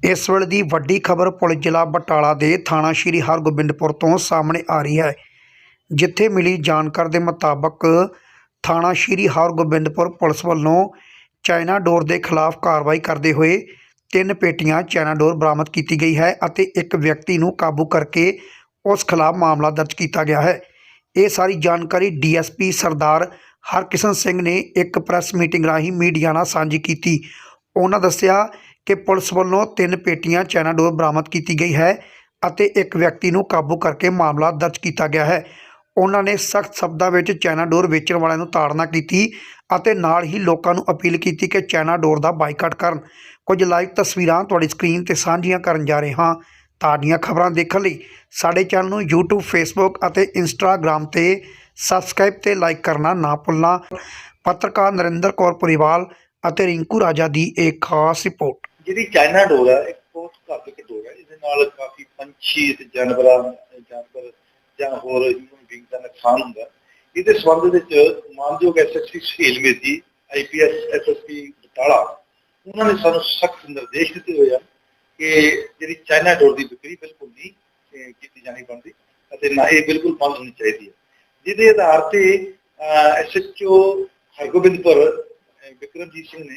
ਇਸ ਵੇਲੇ ਦੀ ਵੱਡੀ ਖਬਰ ਪੁਲਿਸ ਜ਼ਿਲ੍ਹਾ ਬਟਾਲਾ ਦੇ ਥਾਣਾ ਸ਼੍ਰੀ ਹਰਗੋਬਿੰਦਪੁਰ ਤੋਂ ਸਾਹਮਣੇ ਆ ਰਹੀ ਹੈ, ਜਿੱਥੇ ਮਿਲੀ ਜਾਣਕਾਰੀ ਦੇ ਮੁਤਾਬਕ ਥਾਣਾ ਸ਼੍ਰੀ ਹਰਗੋਬਿੰਦਪੁਰ ਪੁਲਿਸ ਵੱਲੋਂ ਚਾਈਨਾ ਡੋਰ ਦੇ ਖਿਲਾਫ ਕਾਰਵਾਈ ਕਰਦੇ ਹੋਏ ਤਿੰਨ ਪੇਟੀਆਂ ਚਾਈਨਾ ਡੋਰ ਬਰਾਮਦ ਕੀਤੀ ਗਈ ਹੈ ਅਤੇ ਇੱਕ ਵਿਅਕਤੀ ਨੂੰ ਕਾਬੂ ਕਰਕੇ ਉਸ ਖਿਲਾਫ ਮਾਮਲਾ ਦਰਜ ਕੀਤਾ ਗਿਆ ਹੈ। ਇਹ ਸਾਰੀ ਜਾਣਕਾਰੀ ਡੀਐਸਪੀ ਸਰਦਾਰ ਹਰਕਿਸ਼ਨ ਸਿੰਘ ਨੇ ਇੱਕ ਪ੍ਰੈਸ ਮੀਟਿੰਗ ਰਾਹੀਂ ਮੀਡੀਆ ਨਾਲ ਸਾਂਝੀ ਕੀਤੀ। ਉਹਨਾਂ ਦੱਸਿਆ ਕਿ ਪੁਲਿਸ ਵੱਲੋਂ ਤਿੰਨ ਪੇਟੀਆਂ ਚੈਨਾਡੋਰ ਬਰਾਮਦ ਕੀਤੀ ਗਈ ਹੈ ਅਤੇ ਇੱਕ ਵਿਅਕਤੀ ਨੂੰ ਕਾਬੂ ਕਰਕੇ ਮਾਮਲਾ ਦਰਜ ਕੀਤਾ ਗਿਆ ਹੈ। ਉਹਨਾਂ ਨੇ ਸਖਤ ਸ਼ਬਦਾਂ ਵਿੱਚ ਚੈਨਾਡੋਰ ਵੇਚਣ ਵਾਲਿਆਂ ਨੂੰ ਤਾੜਨਾ ਕੀਤੀ ਅਤੇ ਨਾਲ ਹੀ ਲੋਕਾਂ ਨੂੰ ਅਪੀਲ ਕੀਤੀ ਕਿ ਚੈਨਾਡੋਰ ਦਾ ਬਾਈਕਾਟ ਕਰਨ। ਕੁਝ ਲਾਈਵ ਤਸਵੀਰਾਂ ਤੁਹਾਡੀ ਸਕਰੀਨ ਤੇ ਸਾਂਝੀਆਂ ਕਰਨ ਜਾ ਰਹੇ ਹਾਂ। ਤਾਜ਼ੀਆਂ ਖਬਰਾਂ ਦੇਖਣ ਲਈ ਸਾਡੇ ਚੈਨਲ ਨੂੰ YouTube, Facebook ਅਤੇ Instagram ਤੇ ਸਬਸਕ੍ਰਾਈਬ ਤੇ ਲਾਈਕ ਕਰਨਾ ਨਾ ਭੁੱਲਣਾ। ਪੱਤਰਕਾਰ ਨਰਿੰਦਰ ਕੌਰ ਪਰਿਵਾਲ ਅਤੇ ਰਿੰਕੂ ਰਾਜਾ ਦੀ ਇੱਕ ਖਾਸ ਰਿਪੋਰਟ। ਜਿਹੜੀ ਚਾਈਨਾ ਡੋਰ ਹੈ ਇੱਕ ਬਹੁਤ ਘਾਤਕ ਡੋਰ ਹੈ ਇਹਦੇ ਨਾਲ ਕਾਫੀ ਪੰਛੀ ਤੇ ਜਾਨਵਰਾਂ ਜਾਨਵਰ ਜਾਂ ਹੋਰ ਹਿਊਮਨ ਬੀਂਗ ਦਾ ਨੁਕਸਾਨ ਹੁੰਦਾ। ਇਹਦੇ ਸੰਬੰਧ ਵਿੱਚ ਮਾਨਯੋਗ SSP Suhail Medi IPS SSP Batala ਉਹਨਾਂ ਨੇ ਸਾਨੂੰ ਸਖਤ ਨਿਰਦੇਸ਼ ਦਿੱਤੇ ਹੋਏ ਆ ਕਿ ਜਿਹੜੀ ਚਾਈਨਾ ਡੋਰ ਦੀ ਵਿਕਰੀ ਬਿਲਕੁਲ ਨਹੀਂ ਕੀਤੀ ਜਾਣੀ ਬਣਦੀ ਅਤੇ ਨਾ ਇਹ ਬਿਲਕੁਲ ਬੰਦ ਹੋਣੀ ਚਾਹੀਦੀ ਹੈ ਜਿਹਦੇ ਆਧਾਰ ਤੇ ਐਸਐਚਓ ਹਰਗੋਬਿੰਦਪੁਰ ਅਹ, ਵਿਕਰਮਜੀਤ ਸਿੰਘ ਨੇ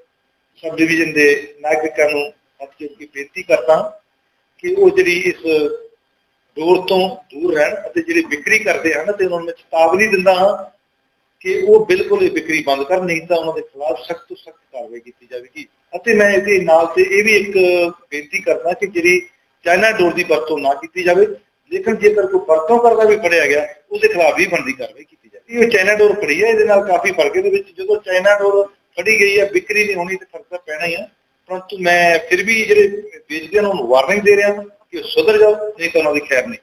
ਸਬ ਡਿਵੀਜ਼ਨ ਦੇ ਨਾਗਰਿਕਾਂ ਨੂੰ ਹੱਥ ਜੋੜ ਬੇਨਤੀ ਕਰਦਾ ਕਿ ਉਹ ਜਿਹੜੀ ਇਸ ਦੌਰ ਤੋਂ ਦੂਰ ਰਹਿਣ ਅਤੇ ਜਿਹੜੇ ਵਿਕਰੀ ਕਰਦੇ ਹਨ ਤੇ ਉਹਨਾਂ ਨੂੰ ਚੇਤਾਵਨੀ ਦਿੰਦਾ ਹਾਂ ਕਿ ਉਹ ਬਿਲਕੁਲ ਇਹ ਵਿਕਰੀ ਬੰਦ ਕਰਨ, ਨਹੀਂ ਤਾਂ ਉਹਨਾਂ ਦੇ ਖਿਲਾਫ ਸਖਤ ਤੋਂ ਸਖਤ ਕਾਰਵਾਈ ਕੀਤੀ ਜਾਵੇਗੀ। ਅਤੇ ਮੈਂ ਇਹਦੇ ਨਾਲ ਤੇ ਇਹ ਵੀ ਇੱਕ ਬੇਨਤੀ ਕਰਦਾ ਕਿ ਜਿਹੜੀ ਚਾਈਨਾ ਡੋਰ ਦੀ ਵਰਤੋਂ ਨਾ ਕੀਤੀ ਜਾਵੇ, ਲੇਕਿਨ ਜੇਕਰ ਕੋਈ ਵਰਤੋਂ ਕਰਦਾ ਵੀ ਫੜਿਆ ਗਿਆ, ਉਹਦੇ ਖਿਲਾਫ ਵੀ ਬਣਦੀ ਕਾਰਵਾਈ ਕੀਤੀ ਜਾਵੇ। ਇਹ ਚਾਈਨਾ ਡੋਰ ਫੜੀ ਹੈ, ਇਹਦੇ ਨਾਲ ਕਾਫੀ ਫ਼ਰਕ ਇਹਦੇ ਵਿੱਚ ਜਦੋਂ ਚਾਈਨਾ ਡੋਰ ਫੜੀ ਗਈ ਹੈ, ਵਿਕਰੀ ਨਹੀਂ ਹੋਣੀ ਤੇ ਖਰਚਾ ਪੈਣਾ ਹੀ ਆ। ਪਰੰਤੂ ਮੈਂ ਫਿਰ ਵੀ ਜਿਹੜੇ ਵੇਚਦੇ ਹਨ ਉਹਨੂੰ ਵਾਰਨਿੰਗ ਦੇ ਰਿਹਾ ਕਿ ਉਹ ਸੁਧਰ ਜਾਓ, ਨਹੀਂ ਤਾਂ ਉਹਨਾਂ ਦੀ ਖੈਰ ਨਹੀਂ।